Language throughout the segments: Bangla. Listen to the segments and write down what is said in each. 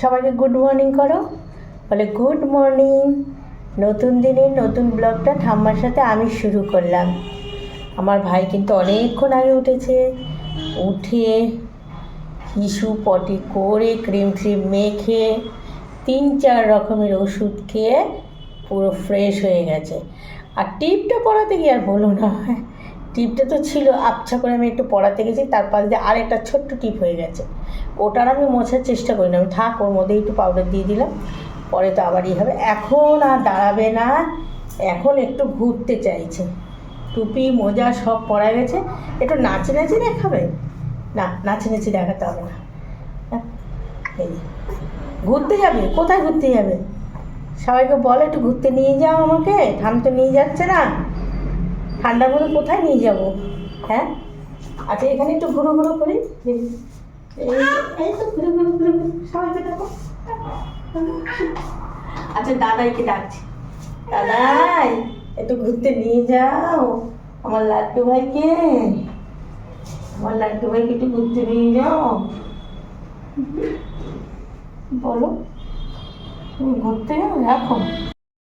সবাইকে গুড মর্নিং করো। বলে গুড মর্নিং নতুন দিনে নতুন ব্লগটা ঠাম্মার সাথে আমি শুরু করলাম। আমার ভাই কিন্তু অনেকক্ষণ আগে উঠেছে। উঠে হিসু পটি করে, ক্রিম ট্রিম মেখে, তিন চার রকমের ওষুধ খেয়ে পুরো ফ্রেশ হয়ে গেছে। আর টিপটা পড়াতে গিয়ে আর বলো না। টিপটা তো ছিল আবছা করে আমি একটু পড়াতে গেছি তার পাশ দিয়ে আর একটা ছোট্ট টিপ হয়ে গেছে। ওটার আমি মোছার চেষ্টা করি না আমি থাক ওর মধ্যে একটু পাউডার দিয়ে দিলাম পরে তো আবার ই হবে। এখন আর দাঁড়াবে না এখন একটু ঘুরতে চাইছে। টুপি মোজা সব পরা গেছে একটু নাচে নাচে দেখাবে? না নাচে নাচে দেখাতে হবে না। হ্যাঁ, এই ঘুরতে যাবে? কোথায় ঘুরতে যাবে? সবাইকে বলে একটু ঘুরতে নিয়ে যাও আমাকে ঠাম তো নিয়ে যাচ্ছে না। ঠান্ডার মধ্যে কোথায় নিয়ে যাব? হ্যাঁ? আচ্ছা এখানে একটু ঘুরো ঘুরো করি। এই তো ঘুরে ঘুরে ঘুরে সবাইকে ডাকো আচ্ছা দাদাইকে ডাকছি। দাদাই একটু ঘুরতে নিয়ে যাও। আমার লাড্ডু ভাইকে। আমার লাড্ডু ভাইকে একটু ঘুরতে নিয়ে যাও। বলো ঘুরতে যাও? এখন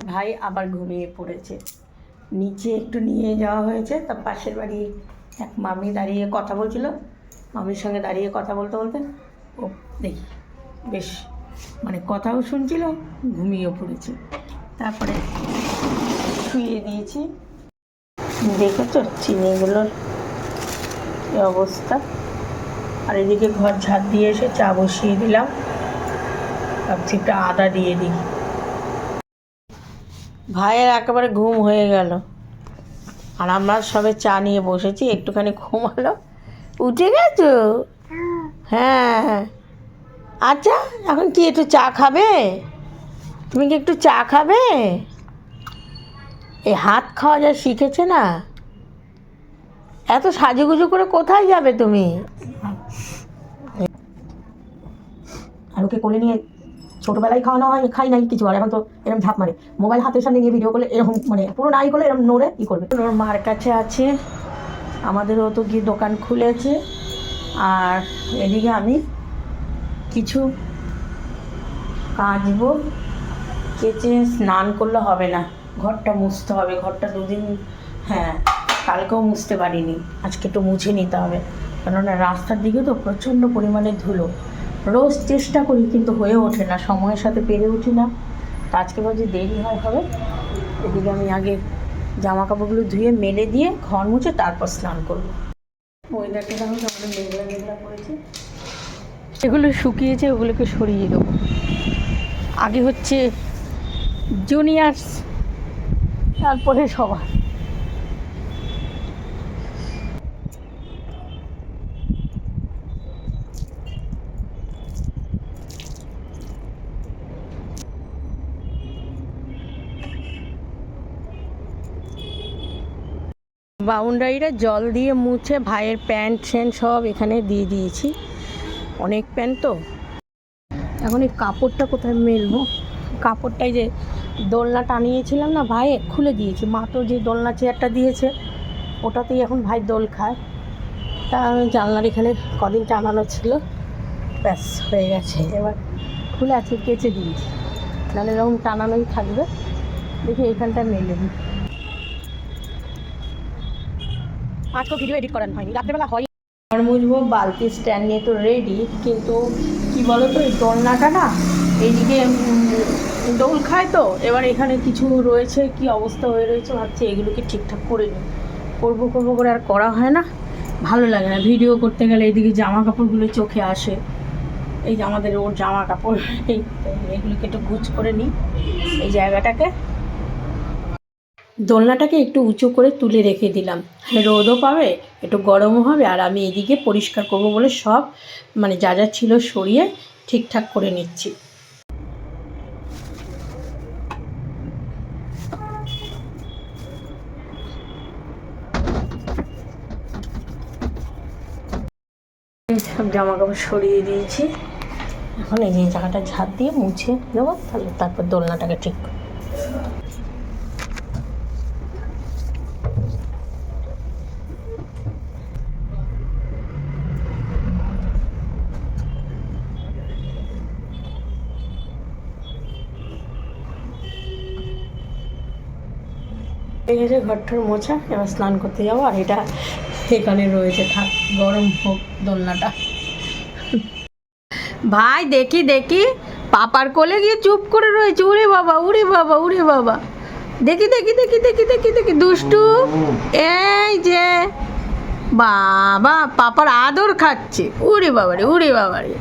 ভাই আবার ঘুমিয়ে পড়েছে। নিচে একটু নিয়ে যাওয়া হয়েছে তার পাশের বাড়ি এক মামি দাঁড়িয়ে কথা বলছিল, মামির সঙ্গে দাঁড়িয়ে কথা বলতে বলতে, ও দেখি, বেশ মানে কথাও শুনছিল, ঘুমিয়েও পড়েছে। তারপরে শুয়ে দিয়েছি। দেখেছ চিনিগুলোর অবস্থা? আর এদিকে ঘর ঝাড় দিয়ে এসে চা বসিয়ে দিলাম। ভাবছি একটু আদা দিয়ে দিই। ভাইয়ের একেবারে ঘুম হয়ে গেল। আর আমরা সবে চা নিয়ে বসেছি, একটুখানি ঘুমালো। উঠে গেছো? হ্যাঁ। আচ্ছা এখন কি, একটু চা খাবে? তুমি কি একটু চা খাবে? এই হাত খাওয়া যা শিখেছে না, এত সাজুগুজু করে কোথায় যাবে তুমি? আর ওকে কোলে নিয়ে ছোটোবেলায় খাওয়ানো হয়, খাই নাই, কিছু আর। এখন তো এরকম ঝাঁপ মারে। মোবাইল হাতের সামনে নিয়ে ভিডিও করলে এরকম মানে পুরো নাই করলে এরকম নোড়ে কী করবে। ওর মার কাছে আছে। আমাদেরও তো গিয়ে দোকান খুলেছে। আর এদিকে আমি কিছু কাচবো, কেচে স্নান করলে হবে না। ঘরটা মুছতে হবে। ঘরটা দুদিন হ্যাঁ কালকেও মুছতে পারিনি। আজকে একটু মুছে নিতে হবে। কেননা রাস্তার দিকে তো প্রচণ্ড পরিমাণে ধুলো। রোজ চেষ্টা করি, কিন্তু হয়ে ওঠে না, সময়ের সাথে পেরে উঠি না। আজকে ভাবছি দেরি হয়, হবে। এদিকে আমি আগে জামা কাপড়গুলো ধুয়ে, মেলে দিয়ে, ঘর মুছে তারপর স্নান করব। ওয়েদারটা দেখো আমাদের মেঘলা মেঘলা করেছে। এগুলো শুকিয়েছে, ওগুলোকে সরিয়ে দেবো। আগে হচ্ছে জুনিয়ার্স, তারপরে সবার। বাউন্ডারিটা জল দিয়ে মুছে ভাইয়ের প্যান্ট ফ্যান্ট সব এখানে দিয়ে দিয়েছি। অনেক প্যান্ট তো। এখন এই কাপড়টা কোথায় মেলবো? কাপড়টাই যে দোলনা টানিয়েছিলাম না ভাইয়ে খুলে দিয়েছি। মা তো যে দোলনা চেয়ারটা দিয়েছে, ওটাতেই এখন ভাই দোল খায়। তা জানলার এখানে কদিন টানানো ছিল। ব্যাস, হয়ে গেছে। এবার খুলে আছে, কেচে দিয়েছি। নাহলে এরকম টানানোই থাকবে। দেখি এখানটা মেলে দিই। আজকে ভিডিও এডিট করানো হয়নি। রাত্রেবেলা হয় বালতি স্ট্যান্ড নিয়ে তো রেডি কিন্তু কি বলো তো এই দোলনাটা না, এইদিকে দোল খায় তো, এবার এখানে কিছু রয়েছে, কি অবস্থা হয়ে রয়েছে, ভাবছি এগুলোকে ঠিকঠাক করে নিই। করব করব করে আর করা হয় না। ভালো লাগে না ভিডিও করতে গেলে এইদিকে জামা কাপড়গুলো চোখে আসে। এই যে আমাদের ওর জামা কাপড় এগুলোকে একটু গুছ করে নিই, এই জায়গাটাকে। দোলনাটাকে একটু উঁচু করে তুলে রেখে দিলাম। রোদও পাবে, একটু গরমও হবে, আর আমি এদিকে পরিষ্কার করব বলে সব মানে যা যা ছিল সরিয়ে ঠিকঠাক করে নিচ্ছি। সব জামা কাপড় সরিয়ে দিয়েছি। এখন এই জায়গাটা ঝাঁপ দিয়ে মুছে দেবো, তাহলে তারপর দোলনাটাকে ঠিক করব। হয়ে গেছে ঘরটার মোছা, এবার স্নান করতে যাব, আর এটা এখানে রয়েছে, থাক, গরম হোক দোলনাটা। ভাই, দেখি দেখি, পাপার কোলে গিয়ে চুপ করে রয়েছে উড়ে বাবা উড়ে বাবা উড়ে বাবা। দেখি দেখি দেখি দেখি দেখি দেখি, দুষ্টু, এই যে, বাবা, পাপার আদর খাচ্ছে উড়ে বাবারে উড়ে বাবারে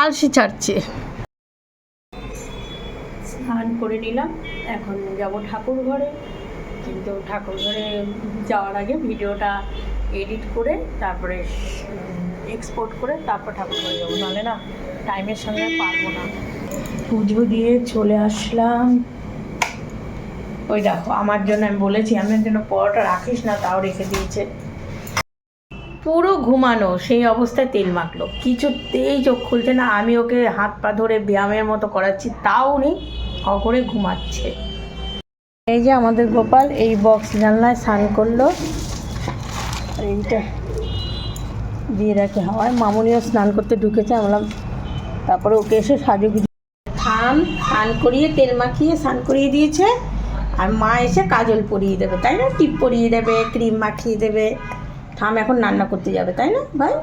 আলসি ছাড়ছে। স্নান করে নিলাম, এখন যাব ঠাকুর ঘরে। কিন্তু ঠাকুর ঘরে যাওয়ার আগে ভিডিওটা এডিট করে, তারপরে এক্সপোর্ট করে তারপর ঠাকুর ঘরে যাব। নাহলে না টাইমের সঙ্গে পারব না। পুজো দিয়ে চলে আসলাম। ওই দেখো, আমার জন্য আমি বলেছি আমার জন্য পরোটা রাখিস না, তাও রেখে দিয়েছে। পুরো ঘুমানো, সেই অবস্থায় তেল মাখলো। কিছুতেই চোখ খুলছে না, আমি ওকে হাত পা ধরে ব্যায়ামের মতো করাচ্ছি, তাও উনি অকরে ঘুমাচ্ছে। এই যে আমাদের গোপাল এই বক্স জানলায় স্নান করল। এইটা দিয়ে রাখে হাওয়ায়। মামুনিও স্নান করতে ঢুকেছে, আমি বললাম, তারপরে ওকে এসে সাজুগুজু থাম স্নান করিয়ে, তেল মাখিয়ে স্নান করিয়ে দিয়েছে। আর মা এসে কাজল পরিয়ে দেবে, তাই না? টিপ পরিয়ে দেবে, ক্রিম মাখিয়ে দেবে। থাম, এখন রান্না করতে যাবে, তাই না ভাই?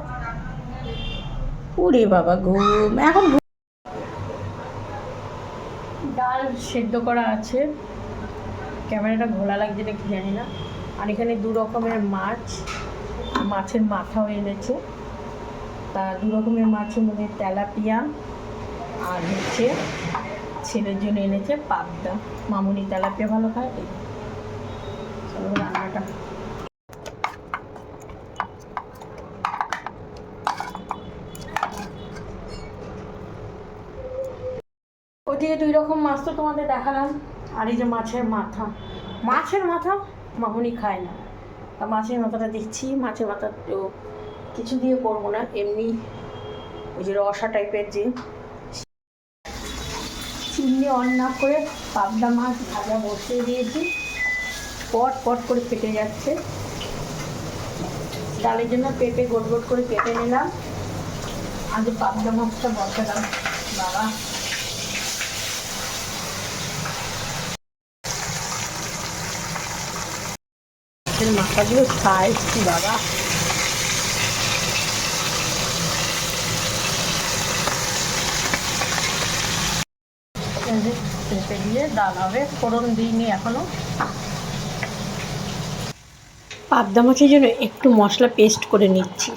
ওরে বাবা ঘুম এখন ডাল সেদ্ধ করা আছে। ক্যামেরাটা ঘোলা লাগছে নাকি জানি না। আর এখানে দু রকমের মাছ, মাছের মাথাও এনেছে। তা দু রকমের মাছের মধ্যে তেলাপিয়া আর হচ্ছে ছেলের জন্য এনেছে পাবদা। মামুনি তেলাপিয়া ভালো খায় রান্নাটা। ওদিকে দুই রকম মাছ তো তোমাদের দেখালাম। আর এই যে মাছের মাথা মাছের মাথা মামুনি খায় না। তা মাছের মাথাটা দেখছি, মাছের মাথা তো কিছু দিয়ে করব না, এমনি ওই যে রসা টাইপের যে চিংড়ি অন না করে পাবদা মাছ ভাজা বসিয়ে দিয়েছি। পট পট করে ফেটে যাচ্ছে। ডালের জন্য পেঁপে গোট গোট করে কেটে নিলাম। আজ পাবদা মাছটা বসালাম, বাবা। মাছের মাথাগুলো সাইজ কি বাবা। পেঁপে দিয়ে ডাল হবে ফোড়ন দিইনি এখনও। পাবদা মাছের জন্য একটু মশলা পেস্ট করে নিচ্ছি।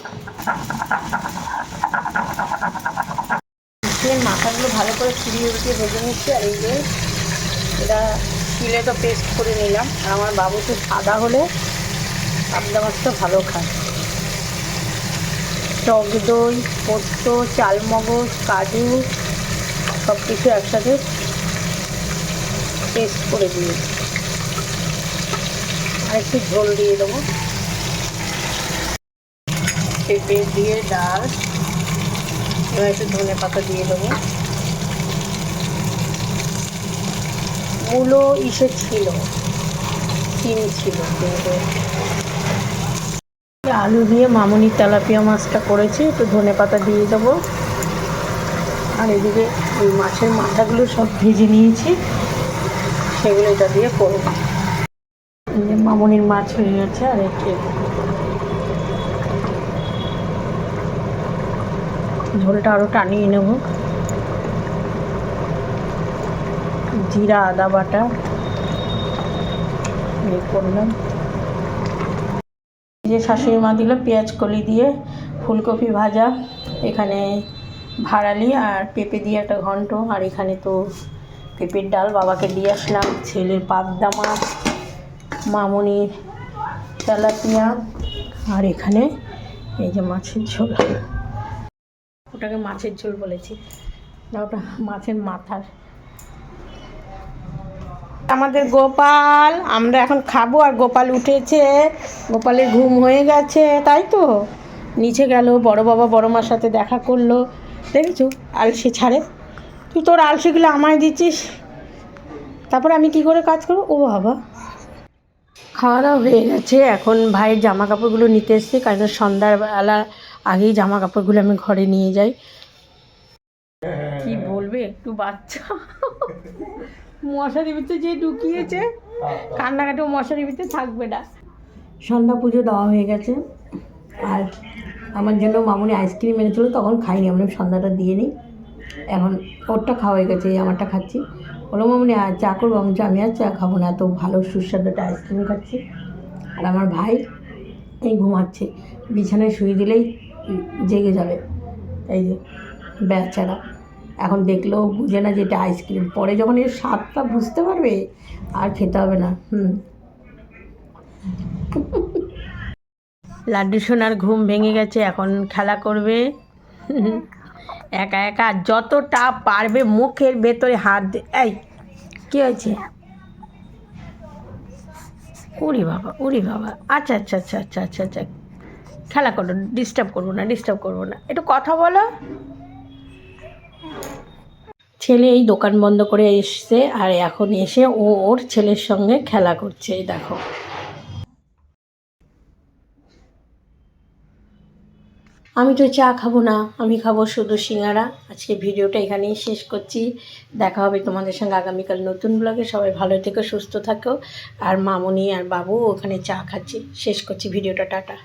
মাথাগুলো ভালো করে ফিরিয়ে উঠিয়ে ভেজে নিচ্ছি আর এই যে এটা শিলে তো পেস্ট করে নিলাম। আর আমার বাবু তো সাদা হলে পাবদা মাছটা ভালো খায় টক দই, পোস্ত, চালমগজ, কাজু সব কিছু একসাথে পেস্ট করে দিয়েছি আর একটু ঝোল দিয়ে দেবো। পেঁপে দিয়ে ডাল, এবার একটু ধনে পাতা দিয়ে দেবো। মূলো ইসে ছিল, চিন ছিল কিন্তু আলু দিয়ে মামুনি তেলাপিয়া মাছটা করেছি, একটু ধনে পাতা দিয়ে দেবো। আর এদিকে ওই মাছের মাথাগুলো সব ভেজে নিয়েছি, সেগুলো এটা দিয়ে করব। মামুনির মাছ হয়ে গেছে, আর একটু ঝোলটা আরও টানিয়ে নেব। জিরা, আদা বাটা করলাম। যে শাশুড়ি মা দিল পেঁয়াজ কলি দিয়ে, ফুলকপি ভাজা, এখানে ভাড়ালি আর পেঁপে দিয়ে একটা ঘন্ট, আর এখানে তো পেঁপের ডাল বাবাকে দিয়ে আসলাম, ছেলের পাবদা মাছ, মামনির তেলাপিয়া, আর এখানে এই যে মাছের ঝোল। ওটাকে মাছের ঝোল বলেছি। ওটা মাছের মাথার। আমাদের গোপাল, আমরা এখন খাব আর গোপাল উঠেছে। গোপালের ঘুম হয়ে গেছে, তাই তো? নিচে গেল, বড় বাবা বড় মার সাথে দেখা করল। দেখেছ? আলসি ছাড়ে। তুই তোর আলসিগুলো আমায় দিচ্ছিস। তারপর আমি কি করে কাজ করব? ও বাবা। খাওয়া দাওয়া হয়ে গেছে, এখন ভাইয়ের জামা কাপড়গুলো নিতে এসেছি, কারণ সন্ধ্যাবেলা আগেই জামা কাপড়গুলো আমি ঘরে নিয়ে যাই। কি বলবে? একটু বাচ্চা। মশারি ভিতরে যে ঢুকিয়েছে কান্নাকাটিও মশারি ভিতরে থাকবে না। সন্ধ্যা পুজো দেওয়া হয়ে গেছে। আর আমার জন্য মামুনি আইসক্রিম এনেছিল তখন খাইনি। আমরা সন্ধ্যাটা দিয়ে নিই। এখন ওরটা খাওয়া হয়ে গেছে এই আমারটা খাচ্ছি। বলো মামুনি আর চা করব? আমি আমি আর চা খাব না। এত ভালো সুস্বাদু একটা আইসক্রিম খাচ্ছি। আর আমার ভাই এই ঘুমাচ্ছে। বিছানায় শুয়ে দিলেই জেগে যাবে। এই যে বেচারা। এখন দেখলেও বুঝে না যে এটা আইসক্রিম পরে যখন এর স্বাদটা বুঝতে পারবে, আর খেতে হবে না, হুম। লাড্ডু সোনার ঘুম ভেঙে গেছে, এখন খেলা করবে। একা একা যতটা পারবে মুখের ভেতরে হাত এই, কী হয়েছে? উরি বাবা উরি বাবা। আচ্ছা আচ্ছা আচ্ছা আচ্ছা আচ্ছা আচ্ছা। খেলা করো ডিস্টার্ব করব না ডিস্টার্ব করব না। একটু কথা বলো। ছেলে এই দোকান বন্ধ করে এসছে আর এখন এসে ও ওর ছেলের সঙ্গে খেলা করছে, এই দেখো। আমি তো চা খাব না, আমি খাব শুধু সিঙ্গারা। আজকে ভিডিওটা এখানেই শেষ করছি। দেখা হবে তোমাদের সঙ্গে আগামীকাল নতুন ব্লগে সবাই ভালো থেকো, সুস্থ থাকো। আর মামনি আর বাবু ওখানে চা খাচ্ছি। শেষ করছি ভিডিওটা, টাটা।